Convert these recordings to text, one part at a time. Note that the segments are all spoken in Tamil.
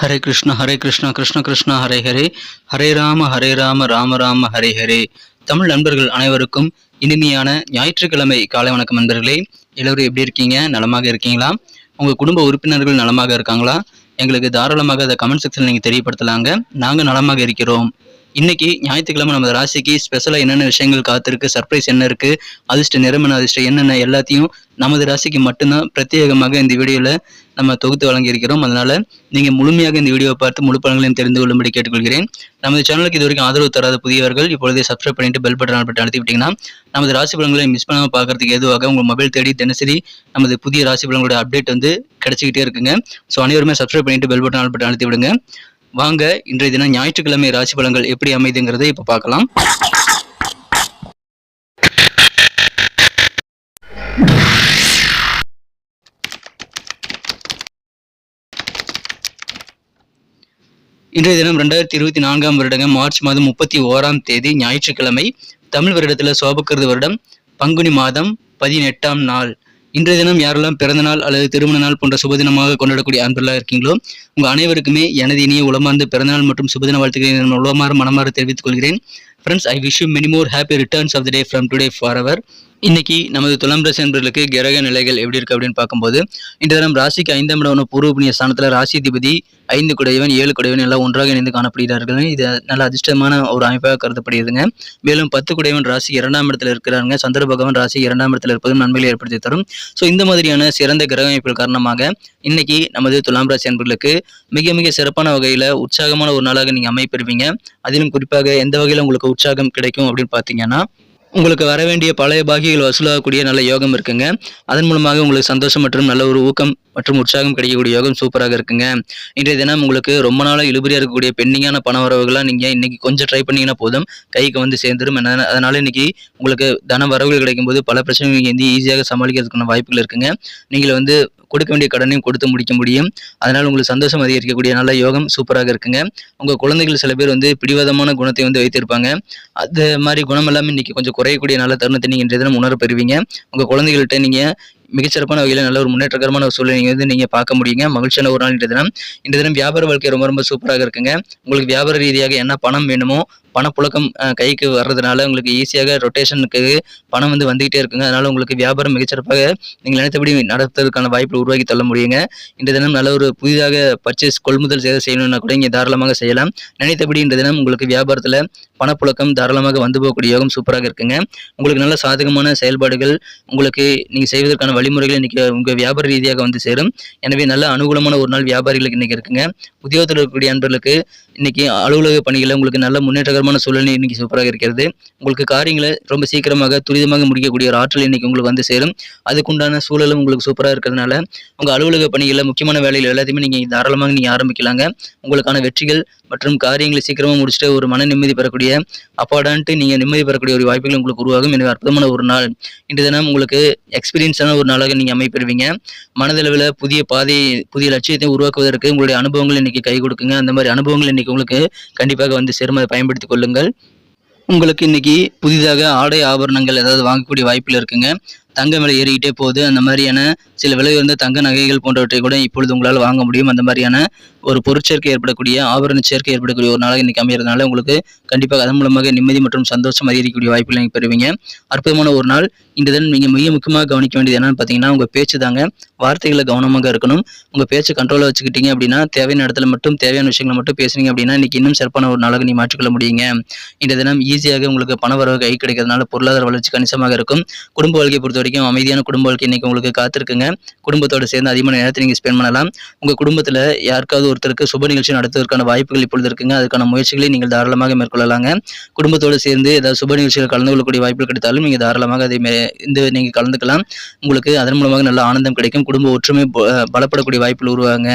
ஹரே கிருஷ்ண ஹரே கிருஷ்ணா கிருஷ்ண கிருஷ்ணா ஹரே ஹரே. ஹரே ராம ஹரே ராம ராம ராம ஹரே ஹரே. தமிழ் நண்பர்கள் அனைவருக்கும் இனிமையான ஞாயிற்றுக்கிழமை காலை வணக்கம் நண்பர்களே. எல்லோரும் எப்படி இருக்கீங்க? நலமாக இருக்கீங்களா? உங்கள் குடும்ப உறுப்பினர்கள் நலமாக இருக்காங்களா? எங்களுக்கு தாராளமாக அதை கமெண்ட் செக்ஷனில் நீங்கள் தெரியப்படுத்தலாங்க. நாங்கள் நலமாக இருக்கிறோம். இன்னைக்கு ஞாயிற்றுக்கிழமை நம்ம ராசிக்கு ஸ்பெஷலாக என்னென்ன விஷயங்கள் காத்திருக்கு சர்ப்ரைஸ் என்ன இருக்கு அதிர்ஷ்ட நிறமன அதிர்ஷ்டம் என்னென்ன எல்லாத்தையும் நமது ராசிக்கு மட்டும்தான் பிரத்யேகமாக இந்த வீடியோவில் நம்ம தொகுத்து வழங்கியிருக்கிறோம். அதனால நீங்கள் முழுமையாக இந்த வீடியோவை பார்த்து முழு பலன்களையும் தெரிந்து கொள்ளும்படி கேட்டுக்கொள்கிறேன். நமது சேனலுக்கு இது வரைக்கும் ஆதரவு தராத புதியவர்கள் இப்பொழுதே சப்ஸ்கிரைப் பண்ணிட்டு பெல் பட்டன் பட்டன் அழுத்தி விட்டீங்கன்னா நமது ராசி பலன்களை மிஸ் பண்ணாமல் பார்க்கறதுக்கு எதுவாக உங்கள் மொபைல் தேடி தினசரி நமது புதிய ராசி பலன்களோட அப்டேட் வந்து கிடைச்சிக்கிட்டே இருக்குங்க. ஸோ அனைவருமே சப்ஸ்கிரைப் பண்ணிட்டு பெல் பட்டன் பட்டன் அழுத்தி விடுங்க. வாங்க இன்றைய தினம் ஞாயிற்றுக்கிழமை ராசி பலன்கள் எப்படி அமைதுங்கிறத இப்போ பார்க்கலாம். இன்றைய தினம் ரெண்டாயிரத்தி இருபத்தி நான்காம் வருடங்க மார்ச் மாதம் முப்பத்தி ஓராம் தேதி ஞாயிற்றுக்கிழமை தமிழ் வருடத்தில் சோபக்கிருது வருடம் பங்குனி மாதம் பதினெட்டாம் நாள். இன்றைய தினம் யாரெல்லாம் பிறந்த நாள் அல்லது திருமண நாள் போன்ற சுபதினமாக கொண்டாடக்கூடிய அன்பெல்லாம் இருக்கீங்களோ உங்கள் அனைவருக்குமே எனது இனிய உளமார்ந்த பிறந்தநாள் மற்றும் சுபதின வாழ்த்துக்களை நான் மனமாறு மனமாற தெரிவித்துக் கொள்கிறேன். Friends I wish you many more happy returns of the day from today for அவர் இன்னைக்கு நமது துலாம் ராசி என்பர்களுக்கு கிரக நிலைகள் எப்படி இருக்கு அப்படின்னு பார்க்கும்போது இந்த தினம் ராசிக்கு ஐந்தாம் இடம் பூர்வ புண்ணிய ஸ்தானத்தில் ராசி அதிபதி ஐந்து குடையவன் ஏழு குடையவன் எல்லாம் ஒன்றாக இணைந்து காணப்படுகிறார்கள். இது நல்ல அதிர்ஷ்டமான ஒரு அமைப்பாக கருதப்படுகிறதுங்க. மேலும் பத்து குடையவன் ராசி இரண்டாம் இடத்துல இருக்கிறாங்க சந்திர பகவான் ராசி இரண்டாம் இடத்துல இருப்பதும் நன்மைகளை ஏற்படுத்தி தரும். ஸோ இந்த மாதிரியான சிறந்த கிரக அமைப்புகள் காரணமாக இன்னைக்கு நமது துலாம் ராசி அன்பர்களுக்கு மிக மிக சிறப்பான வகையில் உற்சாகமான ஒரு நாளாக நீங்கள் அமைப்பெறுவீங்க. அதிலும் குறிப்பாக எந்த வகையில் உங்களுக்கு உற்சாகம் கிடைக்கும் அப்படின்னு பார்த்தீங்கன்னா உங்களுக்கு வர வேண்டிய பழைய பாகிகள் வசூலாகக்கூடிய நல்ல யோகம் இருக்குங்க. அதன் மூலமாக உங்களுக்கு சந்தோஷம் மற்றும் நல்ல ஒரு ஊக்கம் மற்றும் உற்சாகம் கிடைக்கக்கூடிய யோகம் சூப்பராக இருக்குங்க. இன்றைய தினம் உங்களுக்கு ரொம்ப நாளாக இழுபறியாக இருக்கக்கூடிய பெண்டிங்கான பண வரவுகள்லாம் நீங்கள் இன்னைக்கு கொஞ்சம் ட்ரை பண்ணிங்கன்னா போதும். கைக்கு வந்து சேர்ந்துடும் என்ன- அதனால இன்னைக்கு உங்களுக்கு தன வரவுகள் கிடைக்கும் போது பல பிரச்சனைகள் நீங்கள் வந்து ஈஸியாக சமாளிக்கிறதுக்கான வாய்ப்புகள் இருக்குங்க. நீங்கள் வந்து கொடுக்க வேண்டிய கடனையும் கொடுத்து முடிக்க முடியும். அதனால் உங்களுக்கு சந்தோஷம் அதிகரிக்கக்கூடிய நல்ல யோகம் சூப்பராக இருக்குங்க. உங்கள் குழந்தைகள் சில பேர் வந்து பிடிவாதமான குணத்தை வந்து வைத்திருப்பாங்க. அது மாதிரி குணம் எல்லாமே இன்னைக்கு கொஞ்சம் குறையக்கூடிய நல்ல தருணத்தை நீங்கள் இன்றைய தினம் உணர பெறுவீங்க. உங்கள் குழந்தைகள்கிட்ட நீங்கள் மிகச்சிறப்பான வகையில் நல்ல ஒரு முன்னேற்றகரமான ஒரு சூழ்நிலை வந்து நீங்கள் பார்க்க முடியுங்க. மகிழ்ச்சியான ஒரு நாள் இன்றைய தினம் இன்றைய தினம் வியாபார வாழ்க்கை ரொம்ப ரொம்ப சூப்பராக இருக்குங்க. உங்களுக்கு வியாபார ரீதியாக என்ன பணம் வேணுமோ பணப்புழக்கம் கைக்கு வர்றதுனால உங்களுக்கு ஈஸியாக ரொட்டேஷனுக்கு பணம் வந்து வந்துகிட்டே இருக்குங்க. அதனால உங்களுக்கு வியாபாரம் மிகச்சிறப்பாக நீங்கள் நினைத்தபடி நடத்துவதற்கான வாய்ப்பு உருவாக்கி தள்ள முடியுங்க. இந்த தினம் நல்ல ஒரு புதிதாக பர்ச்சேஸ் கொள்முதல் செய்ய செய்யணும்னா கூட இங்கே தாராளமாக செய்யலாம். நினைத்தபடி இந்த தினம் உங்களுக்கு வியாபாரத்தில் பணப்புழக்கம் தாராளமாக வந்து போகக்கூடிய யோகம் சூப்பராக இருக்குங்க. உங்களுக்கு நல்ல சாதகமான செயல்பாடுகள் உங்களுக்கு நீங்கள் செய்வதற்கான வழிமுறைகள் இன்னைக்கு உங்கள் வியாபார ரீதியாக வந்து சேரும். எனவே நல்ல அனுகூலமான ஒரு நாள் வியாபாரிகளுக்கு இன்னைக்கு இருக்குங்க. உத்தியோகத்தில் இருக்கக்கூடிய அன்பர்களுக்கு இன்றைக்கி அலுவலக பணிகளில் உங்களுக்கு நல்ல முன்னேற்றகரமான சூழ்நிலை இன்றைக்கி சூப்பராக இருக்கிறது. உங்களுக்கு காரியங்களை ரொம்ப சீக்கிரமாக துரிதமாக முடிக்கக்கூடிய ஒரு ஆற்றல் இன்னைக்கு உங்களுக்கு வந்து சேரும். அதுக்குண்டான சூழலும் உங்களுக்கு சூப்பராக இருக்கிறதுனால உங்கள் அலுவலக பணிகளில் முக்கியமான வேலைகள் எல்லாத்தையுமே நீங்கள் தாராளமாக நீங்கள் ஆரம்பிக்கலாங்க. உங்களுக்கான வெற்றிகள் மற்றும் காரியங்களை சீக்கிரமாக முடிச்சுட்டு ஒரு மன நிம்மதி பெறக்கூடிய அப்பாடான்ட்டு நீங்கள் நிம்மதி பெறக்கூடிய ஒரு வாய்ப்புகள் உங்களுக்கு உருவாகும். எனவே அற்புதமான ஒரு நாள். இன்று தினம் உங்களுக்கு எக்ஸ்பீரியன்ஸான ஒரு நாளாக நீங்கள் அமைப்பெறுவீங்க. மனதளவில் புதிய பாதை புதிய லட்சியத்தை உருவாக்குவதற்கு உங்களுடைய அனுபவங்கள் இன்றைக்கி கை கொடுக்குங்க. அந்த மாதிரி அனுபவங்கள் இன்றைக்கி உங்களுக்கு கண்டிப்பாக வந்து சேரும் அதை பயன்படுத்திக் கொள்ளுங்கள். உங்களுக்கு இன்னைக்கு புதிதாக ஆடை ஆபரணங்கள் ஏதாவது வாங்கக்கூடிய வாய்ப்பில் இருக்குங்க. தங்க விலை ஏறிக்கிட்டே போகுது. அந்த மாதிரியான சில விலை உயர்ந்த தங்க நகைகள் போன்றவற்றை கூட இப்பொழுது உங்களால் வாங்க முடியும். அந்த மாதிரியான ஒரு பொருட்சேர்க்கை ஏற்படக்கூடிய ஆபரண சேர்க்கை ஏற்படக்கூடிய ஒரு நாளாக இன்றைக்கி அமைகிறதுனால உங்களுக்கு கண்டிப்பாக அதன் மூலமாக நிம்மதி மற்றும் சந்தோஷம் அதிகரிக்கக்கூடிய வாய்ப்புகளை நீங்கள் பெறுவீங்க. அற்புதமான ஒரு நாள். இந்த தினம் நீங்கள் மிக முக்கியமாக கவனிக்க வேண்டியது என்னென்னு பார்த்தீங்கன்னா உங்கள் பேச்சு தாங்க. வார்த்தைகளை கவனமாக இருக்கணும். உங்கள் பேச்சு கண்ட்ரோலாக வச்சுக்கிட்டீங்க அப்படின்னா தேவையான இடத்துல மட்டும் தேவையான விஷயங்களை மட்டும் பேசுனீங்க அப்படின்னா இன்னைக்கு இன்னும் சிறப்பான ஒரு நாளாக நீ மாற்றிக்கொள்ள முடியுங்க. இந்த தினம் ஈஸியாக உங்களுக்கு பண வரவு கை கிடைக்கிறதுனால பொருளாதார வளர்ச்சி கணிசமாக இருக்கும். குடும்ப வாழ்க்கையை பொறுத்தவரை வரைக்கும் அமைதியான குடும்ப வாழ்க்கை இன்னைக்கு உங்களுக்கு காத்திருக்குங்க. குடும்பத்தோட சேர்ந்து அதிகமான நேரத்தை நீங்கள் ஸ்பெண்ட் பண்ணலாம். உங்கள் குடும்பத்தில் யாருக்காவது ஒருத்தருக்கு சுப நிகழ்ச்சி நடத்துவதற்கான வாய்ப்புகள் இப்பொழுது இருக்குங்க. அதுக்கான முயற்சிகளை நீங்கள் தாராளமாக மேற்கொள்ளலாங்க. குடும்பத்தோடு சேர்ந்து ஏதாவது சுப நிகழ்ச்சியில் கலந்து கொள்ளக்கூடிய வாய்ப்புகள் கிடைத்தாலும் நீங்கள் தாராளமாக அதை இந்த நீங்கள் கலந்துக்கலாம். உங்களுக்கு அதன் மூலமாக நல்ல ஆனந்தம் கிடைக்கும். குடும்ப ஒற்றுமை பலப்படக்கூடிய வாய்ப்புகள் உருவாங்க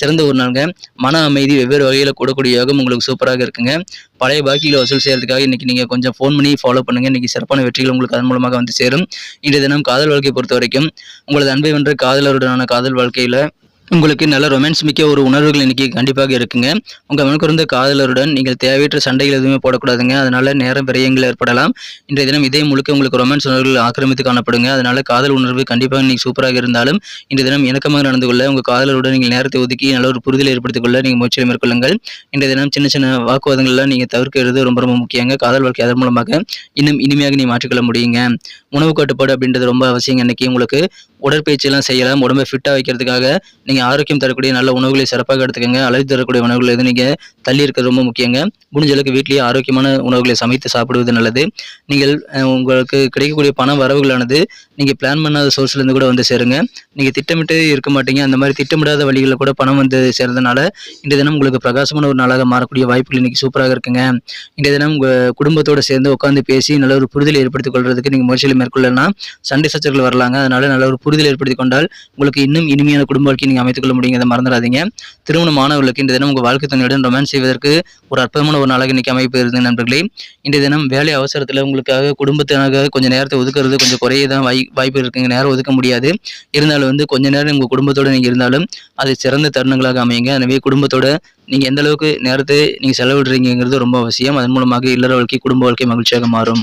சிறந்த ஒரு நாளுங்க. மன அமைதி வெவ்வேறு வகையில் கூடக்கூடிய யோகம் உங்களுக்கு சூப்பராக இருக்குங்க. பழைய பாக்கியில் வசூல் செய்யறதுக்காக இன்னைக்கு நீங்கள் கொஞ்சம் ஃபோன் பண்ணி ஃபாலோ பண்ணுங்க. இன்னைக்கு சிறப்பான வெற்றிகள் உங்களுக்கு அதன் மூலமாக வந்து சேரும். இன்றைய தினம் காதல் வாழ்க்கையை பொறுத்த வரைக்கும் உங்களது அன்பை வென்ற காதலருடனான காதல் வாழ்க்கையில் உங்களுக்கு நல்ல ரொமான்ஸ் மிக்க ஒரு உணர்வுகள் இன்னைக்கு கண்டிப்பாக இருக்குங்க. உங்கள் மனக்குறந்த காதலருடன் நீங்கள் தேவையற்ற சண்டைகள் எதுவுமே போடக்கூடாதுங்க. அதனால் நேரம் விரயங்கள் ஏற்படலாம். இன்றைய தினம் இதே முழுக்க உங்களுக்கு ரொமான்ஸ் உணர்வுகள் ஆக்கிரமித்து காணப்படுங்க. அதனால் காதல் உணர்வு கண்டிப்பாக நீங்கள் சூப்பராக இருந்தாலும் இன்றைய தினம் இணக்கமாக நடந்து கொள்ள உங்கள் காதலருடன் நீங்கள் நேரத்தை ஒதுக்கி நல்ல ஒரு புரிதல் ஏற்படுத்திக் கொள்ள நீங்கள் முயற்சியில் மேற்கொள்ளுங்கள். இன்றைய தினம் சின்ன சின்ன வாக்குவாதங்கள்லாம் நீங்கள் தவிர்க்கிறது ரொம்ப ரொம்ப முக்கியங்க. காதல் வாழ்க்கை அதன் மூலமாக இன்னும் இனிமையாக நீ மாற்றிக்கொள்ள முடியுங்க. உணவு கட்டுப்பாடு அப்படின்றது ரொம்ப அவசியம் இன்றைக்கி உங்களுக்கு உடற்பயிற்சியெல்லாம் செய்யலாம். உடம்பை ஃபிட்டாக வைக்கிறதுக்காக நீங்கள் ஆரோக்கியம் தரக்கூடிய நல்ல உணவுகளை சிறப்பாக எடுத்துக்கங்க அழகு தரக்கூடிய உணவுகள் எது நீங்கள் தள்ளி இருக்கிறது ரொம்ப முக்கியங்க. முடிஞ்ச அளவுக்கு வீட்டிலேயே ஆரோக்கியமான உணவுகளை சமைத்து சாப்பிடுவது நல்லது. நீங்கள் உங்களுக்கு கிடைக்கக்கூடிய பண வரவுகளானது நீங்கள் பிளான் பண்ணாத சோர்ஸ்லேருந்து கூட வந்து சேருங்க. நீங்கள் திட்டமிட்டு இருக்க மாட்டீங்க. அந்த மாதிரி திட்டமிடாத வழிகளில் கூட பணம் வந்து சேர்றதுனால இன்றைய தினம் உங்களுக்கு பிரகாசமான ஒரு நாளாக மாறக்கூடிய வாய்ப்புகள் இன்றைக்கி சூப்பராக இருக்குங்க. இன்றைய தினம் உங்கள் குடும்பத்தோடு சேர்ந்து உட்காந்து பேசி நல்ல ஒரு புரிதலை ஏற்படுத்திக் கொள்றதுக்கு நீங்கள் முயற்சியில் மேற்கொள்ளலாம். சண்டை சச்சரவுகள் வரலாங்க. அதனால நல்ல ஒரு புரிதல் ஏற்படுத்தி கொண்டால் உங்களுக்கு இன்னும் இனிமையான குடும்ப வாழ்க்கையை நீங்கள் அமைத்துக்கொள்ள முடியும் முடியுங்க அதை மறந்துடாதீங்க. திருமணம் மாணவர்களுக்கு இந்த தினம் உங்கள் வாழ்க்கை துணையுடன் ரொமான்ஸ் செய்வதற்கு ஒரு அற்புதமான ஒரு நாளாக இன்னைக்கு அமைப்பு இருந்தது நண்பர்களே இந்த தினம் வேலை அவசரத்தில் உங்களுக்காக குடும்பத்தினாக கொஞ்சம் நேரத்தை ஒதுக்குறது கொஞ்சம் குறைய தான் வாய் வாய்ப்பு இருக்குங்க. நேரம் ஒதுக்க முடியாது. இருந்தாலும் வந்து கொஞ்ச நேரம் உங்கள் குடும்பத்தோட நீங்கள் இருந்தாலும் அது சிறந்த தருணங்களாக அமையுங்க. எனவே குடும்பத்தோட நீங்கள் எந்த அளவுக்கு நேரத்தை நீங்கள் செலவிடுறீங்கிறது ரொம்ப அவசியம். அதன் மூலமாக இல்லற வாழ்க்கை குடும்ப வாழ்க்கை மகிழ்ச்சியாக மாறும்.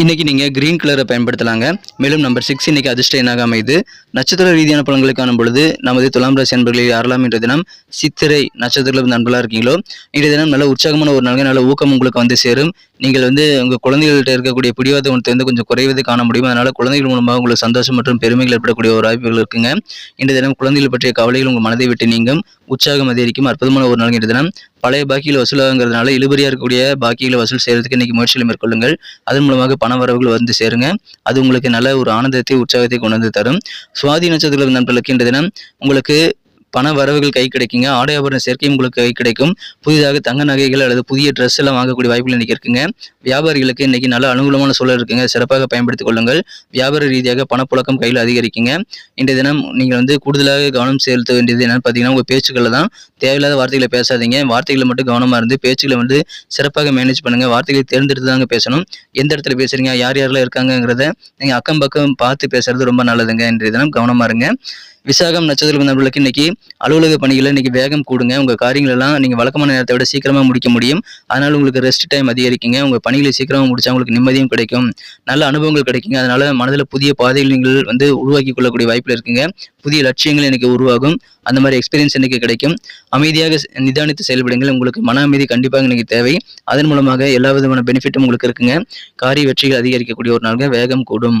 இன்றைக்கி நீங்கள் கிரீன் கலரை பயன்படுத்தலாங்க. மேலும் நம்பர் சிக்ஸ் இன்றைக்கி அதிர்ஷ்ட எண்ணாக அமைது நட்சத்திர ரீதியான பலன்களை காணும் பொழுது நமது துலாம் ராசி அன்பர்களை யாரெல்லாம் இன்றைய தினம் சித்திரை நட்சத்திரத்தில் நண்பர்களாக இருக்கீங்களோ இன்றைய தினம் நல்ல உற்சாகமான ஒரு நாள் நல்ல ஊக்கம் உங்களுக்கு வந்து சேரும். நீங்கள் வந்து உங்கள் குழந்தைகள்கிட்ட இருக்கக்கூடிய பிடிவாத குணத்தை வந்து கொஞ்சம் குறைவது காண முடியும். அதனால் குழந்தைகள் மூலமாக உங்களுக்கு சந்தோஷம் மற்றும் பெருமைகள் ஏற்படக்கூடிய ஒரு வாய்ப்புகள் இருக்குங்க. இன்றைய தினம் குழந்தைகள் பற்றிய கவலைகள் உங்கள் மனதை விட்டு நீங்கும். உற்சாகம் அதிகரிக்கும். அற்புதமான ஒரு நாள் இன்றைய தினம். பழைய பாக்கியில் வசூலாகிறதுனால இழுபறியாக இருக்கக்கூடிய பாக்கிகளை வசூல் செய்கிறதுக்கு இன்னைக்கு முயற்சிகளை மேற்கொள்ளுங்கள். அதன் மூலமாக பண வரவுகள் வந்து சேருங்க. அது உங்களுக்கு நல்ல ஒரு ஆனந்தத்தை உற்சாகத்தை கொண்டு வந்து தரும். சுவாதி நட்சத்திர நண்பர்களுக்கு இன்றைய தினம் உங்களுக்கு பண வரவுகள் கை கிடைக்குங்க. ஆடை ஆபரண சேர்க்கை உங்களுக்கு கை கிடைக்கும். புதிதாக தங்க நகைகள் அல்லது புதிய ட்ரெஸ் எல்லாம் வாங்கக்கூடிய வாய்ப்புகள் இன்னைக்கு இருக்குங்க. வியாபாரிகளுக்கு இன்னைக்கு நல்ல அனுகூலமான சூழல் இருக்குங்க. சிறப்பாக பயன்படுத்திக் கொள்ளுங்கள். வியாபார ரீதியாக பணப்புழக்கம் கையில் அதிகரிக்குங்க. இன்றைய தினம் நீங்கள் வந்து கூடுதலாக கவனம் செலுத்த வேண்டியது என்னன்னு பார்த்தீங்கன்னா உங்கள் பேச்சுக்களில் தான் தேவையில்லாத வார்த்தைகளை பேசாதீங்க. வார்த்தைகளை மட்டும் கவனமாக இருந்து பேச்சுகளை வந்து சிறப்பாக மேனேஜ் பண்ணுங்கள் வார்த்தைகளை தேர்ந்தெடுத்து தாங்க பேசணும். எந்த இடத்துல பேசுகிறீங்க யார் யாரெல்லாம் இருக்காங்கங்கிறத நீங்கள் அக்கம் பக்கம் பார்த்து பேசுறது ரொம்ப நல்லதுங்க. இன்றைய தினம் கவனமாக இருங்க. விசாகம் நட்சத்திர நண்பர்களுக்கு இன்னைக்கு அலுவலக பணிகளை இன்னைக்கு வேகம் கூடுங்க. உங்கள் காரியங்கள் எல்லாம் வழக்கமான நேரத்தை விட சீக்கிரமாக முடிக்க முடியும். அதனால் உங்களுக்கு ரெஸ்ட் டைம் அதிகரிக்குங்க. உங்கள் பணிகளை சீக்கிரமாக முடிச்சா உங்களுக்கு நிம்மதியும் கிடைக்கும். நல்ல அனுபவங்கள் கிடைக்குங்க. அதனால மனதில் புதிய பாதைகள் நீங்கள் வந்து உருவாக்கி கொள்ளக்கூடிய வாய்ப்பில் இருக்குங்க. புதிய லட்சியங்கள் எனக்கு உருவாகும். அந்த மாதிரி எக்ஸ்பீரியன்ஸ் எனக்கு கிடைக்கும். அமைதியாக நிதானித்து செயல்படுங்கள். உங்களுக்கு மன அமைதி கண்டிப்பாக எனக்கு தேவை. அதன் மூலமாக எல்லா விதமான பெனிஃபிட்டும் உங்களுக்கு இருக்குங்க. காரிய வெற்றிகள் அதிகரிக்கக்கூடிய ஒரு நாளுங்க. வேகம் கூடும்.